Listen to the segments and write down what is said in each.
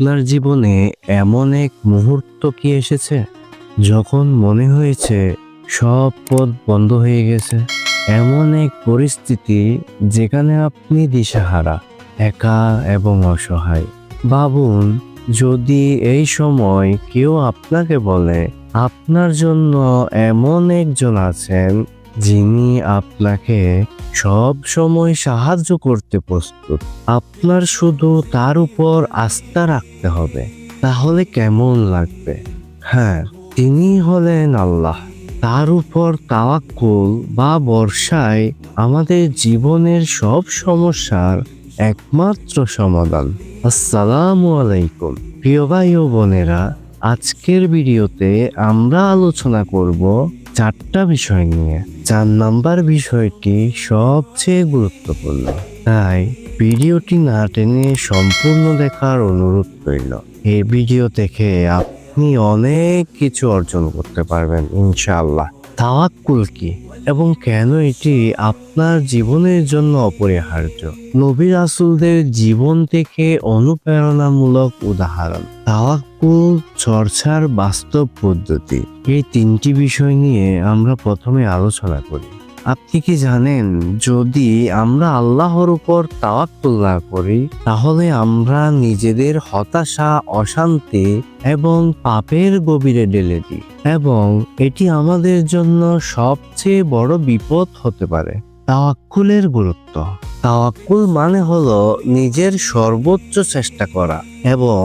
আপনার জীবনে এমন এক মুহূর্ত কি এসেছে? যখন মনে হয়েছে সব পথ বন্ধ হয়ে গেছে, এমন এক পরিস্থিতি যেখানে আপনি দিশাহারা, একা এবং অসহায়। ভাবুন, যদি এই সময় কেউ আপনাকে বলে, আপনার জন্য এমন একজন আছেন যিনি আপনাকে সব সময় সাহায্য করতে প্রস্তুত, আপনার শুধু তার উপর আস্থা রাখতে হবে। তাহলে কেমন লাগবে? হ্যাঁ তিনি হলেন আল্লাহ। তার উপর তাওয়াক্কুল বা বর্ষায় আমাদের জীবনের সব সমস্যার একমাত্র সমাধান। আসসালামু আলাইকুম। প্রিয় ভাই ও বোনেরা, আজকের ভিডিওতে আমরা আলোচনা করব চারটা বিষয় নিয়ে। চার নাম্বার বিষয়টি সবচেয়ে গুরুত্বপূর্ণ। তাই ভিডিওটি না টেনে সম্পূর্ণ দেখার অনুরোধ রইল। এই ভিডিও দেখে আপনি অনেক কিছু অর্জন করতে পারবেন, ইনশাআল্লাহ। তাওয়াক্কুল কি? এবং কেন এটি আপনার জীবনের জন্য অপরিহার্য? নবী রাসুলদের জীবন থেকে অনুপ্রেরণামূলক উদাহরণ। তাওয়াক্কুল, চর্চার বাস্তব পদ্ধতি। এই তিনটি বিষয় নিয়ে আমরা প্রথমে আলোচনা করি। আপনি কি জানেন, যদি আমরা আল্লাহর উপর তাওয়াক্কুল না করি, তাহলে আমরা নিজেদের হতাশা, অশান্তি এবং পাপের গভীরে ঢেলে দিই এবং এটি আমাদের জন্য সবচেয়ে বড় বিপদ হতে পারে। তাওয়াক্কুলের গুরুত্ব। তাওয়াক্কুল মানে হলো নিজের সর্বোচ্চ চেষ্টা করা এবং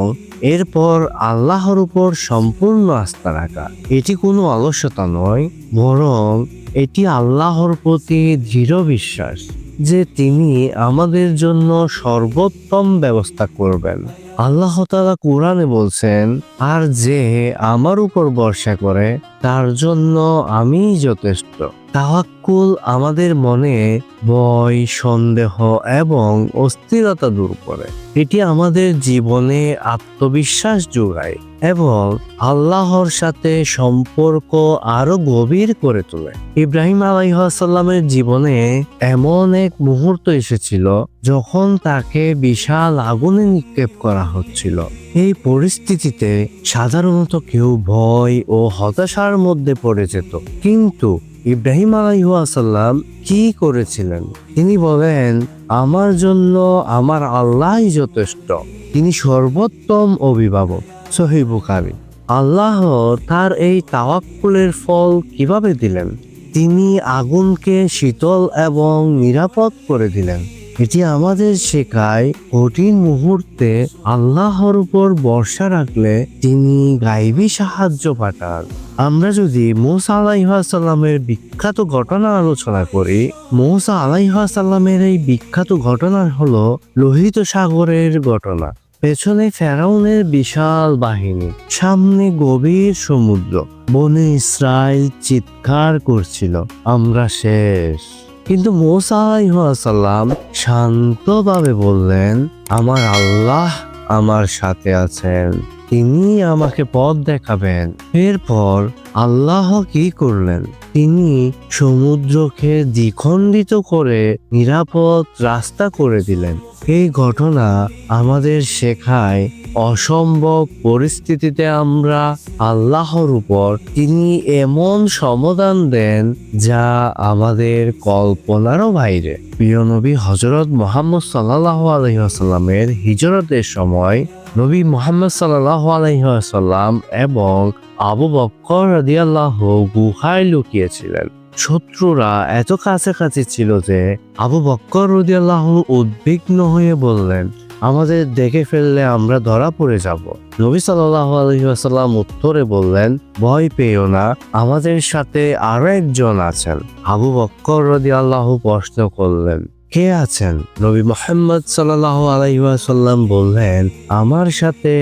এরপর আল্লাহর উপর সম্পূর্ণ আস্থা রাখা। এটি কোনো অলসতা নয়, বরং এটি আল্লাহর প্রতি দৃঢ় বিশ্বাস যে তিনি আমাদের জন্য সর্বোত্তম ব্যবস্থা করবেন। আল্লাহ তালা কোরআনে বলছেন, আর যে আমার উপর ভরসা করে, তার জন্য আমি যথেষ্ট। তাওয়াক্কুল আমাদের মনে ভয়, সন্দেহ এবং অস্থিরতা দূর করে। এটি আমাদের জীবনে আত্মবিশ্বাস যোগায়। এবং আল্লাহর সাথে সম্পর্ক আরও গভীর করে তোলে। ইব্রাহিম আলাইহাসাল্লামের জীবনে এমন এক মুহূর্ত এসেছিল যখন তাকে বিশাল আগুনে নিক্ষেপ করা হচ্ছিল। এই পরিস্থিতিতে সাধারণত কেউ ভয় ও হতাশার মধ্যে পড়ে যেত। কিন্তু ইব্রাহিম আলাইহাসাল্লাম কি করেছিলেন? তিনি বলেন, আমার জন্য আমার আল্লাহই যথেষ্ট। তিনি সর্বোত্তম অভিভাবক। সহি বুখারি আল্লাহ তার এই তাওয়াক্কুলের ফল কীভাবে দিলেন? তিনি আগুনকে শীতল এবং নিরাপদ করে দিলেন। এটি আমাদের শেখায় কঠিন মুহূর্তে আল্লাহর উপর ভরসা রাখলে তিনি গাইবী সাহায্য পাঠান। আমরা যদি মৌসা আলাইহাসাল্লামের বিখ্যাত ঘটনা আলোচনা করি, মৌসা আলাইহাসাল্লামের এই বিখ্যাত ঘটনা হলো লোহিত সাগরের ঘটনা। পেছনে ফেরাউনের বিশাল বাহিনী, সামনে গভীর সমুদ্র। বনে ইসরায়েল চিৎকার করছিল, আমরা শেষ। কিন্তু মোসাইসাল্লাম শান্তভাবে বললেন, আমার আল্লাহ আমার সাথে আছেন। তিনি আমাকে পথ দেখাবেন। এরপর আল্লাহ কি করলেন? তিনি সমুদ্রকে দ্বিখণ্ডিত করে নিরাপদ রাস্তা করে দিলেন। এই ঘটনা আমাদের শেখায় অসম্ভব পরিস্থিতিতে আমরা আল্লাহর উপর তিনি এমন সমাধান দেন যা আমাদের কল্পনারও বাইরে। প্রিয় নবী হজরত মোহাম্মদ সাল্লাহ আলহিহাসাল্লামের হিজরতের সময় নবী মোহাম্মদ সাল্লাহ আলহিহাসাল্লাম এবং আবু বক্কর রাদিয়াল্লাহ গুহায় লুকিয়েছিলেন। শত্রুরা এত কাছাকাছি ছিল যে আবু বক্কর রদিয়াল্লাহ উদ্বিগ্ন হয়ে বললেন আমাদের দেখে ফেললে আমরা ধরা পড়ে যাব। নবী সাল্লাহ আলহিহাসাল্লাম উত্তরে বললেন, ভয় পেও না, আমাদের সাথে আরও একজন আছেন। আবু বক্কর রদি আল্লাহ প্রশ্ন করলেন, কে আছেন? নবী মোহাম্মদ সাল্লাহ আলাইসাল্লাম বললেন, আমার সাথে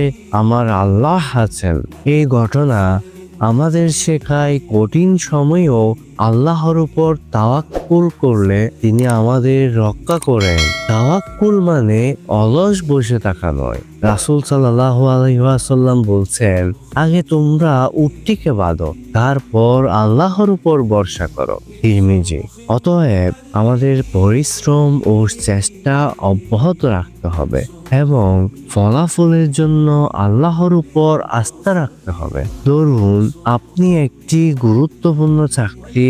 আমার আল্লাহ আছেন। এই ঘটনা আমাদের শেখায় কঠিন সময়েও আল্লাহর উপর তাওয়াক্কুল করলে তিনি আমাদের রক্ষা করেন। তাওয়াক্কুল মানে অলস বসে থাকা নয়। রাসুল সাল্লাল্লাহু আলাইহি ওয়াসাল্লাম বলছেন, আগে তোমরা উটটিকে বাঁধো, তারপর আল্লাহর উপর ভরসা করো। তিরমিজি, অতএব আমাদের পরিশ্রম ও চেষ্টা অব্যাহত রাখতে হবে এবং ফলাফলের জন্য আল্লাহর উপর আস্থা রাখতে হবে। ধরুন, আপনি একটি গুরুত্বপূর্ণ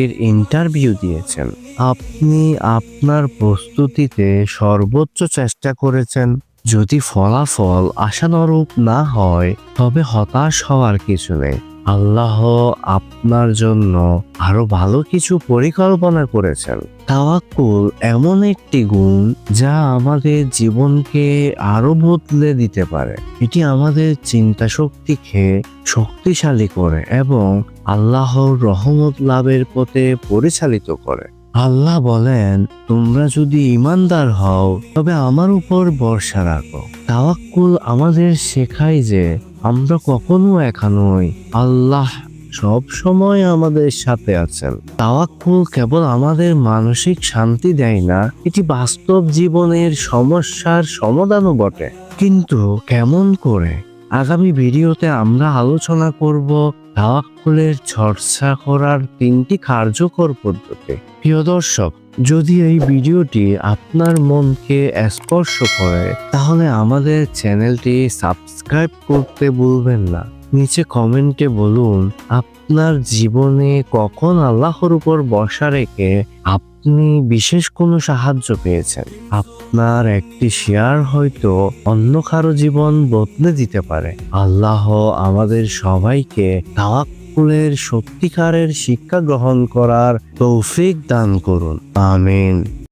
চাকরির ইন্টারভিউ দিয়েছেন। আপনি আপনার প্রস্তুতিতে সর্বোচ্চ চেষ্টা করেছেন। যদি ফলাফল আশানুরূপ না হয়, তবে হতাশ হওয়ার কিছু নেই। আল্লাহ আপনার জন্য আরও ভালো কিছু পরিকল্পনা করেছেন। তাওয়াক্কুল এমন একটি গুণ যা আমাদের জীবনকে আরও বদলে দিতে পারে। এটি আমাদের চিন্তা শক্তিকে শক্তিশালী করে এবং আল্লাহর রহমত লাভের পথে পরিচালিত করে। আল্লাহ বলেন, তোমরা যদি ইমানদার হও, তবে আমার উপর ভরসা রাখো। তাওয়াক্কুল আমাদের শেখায় যে, আমরা কখনো একা নই আল্লাহ সব সময় আমাদের সাথে আছেন। তাওয়াক্কুল কেবল আমাদের মানসিক শান্তি দেয় না, এটি বাস্তব জীবনের সমস্যার সমাধানও বটে। কিন্তু কেমন করে? আগামী ভিডিওতে আমরা আলোচনা করব তাওয়াক্কুলের চর্চা করার তিনটি কার্যকর পদ্ধতি। প্রিয় দর্শক, যদি এই ভিডিওটি আপনার মনকে স্পর্শ করে, তাহলে আমাদের চ্যানেলটি সাবস্ক্রাইব করতে ভুলবেন না। নিচে কমেন্টে বলুন, আপনার জীবনে কখন আল্লাহর উপর বসা রেখে আপনি বিশেষ কোনো সাহায্য পেয়েছেন? আপনার একটি শেয়ার হয়তো অন্য কারও জীবন বদলে দিতে পারে। আল্লাহ আমাদের সবাইকে তাওয়াক্কুলের সত্যিকারের শিক্ষা গ্রহণ করার তৌফিক দান করুন। আমিন।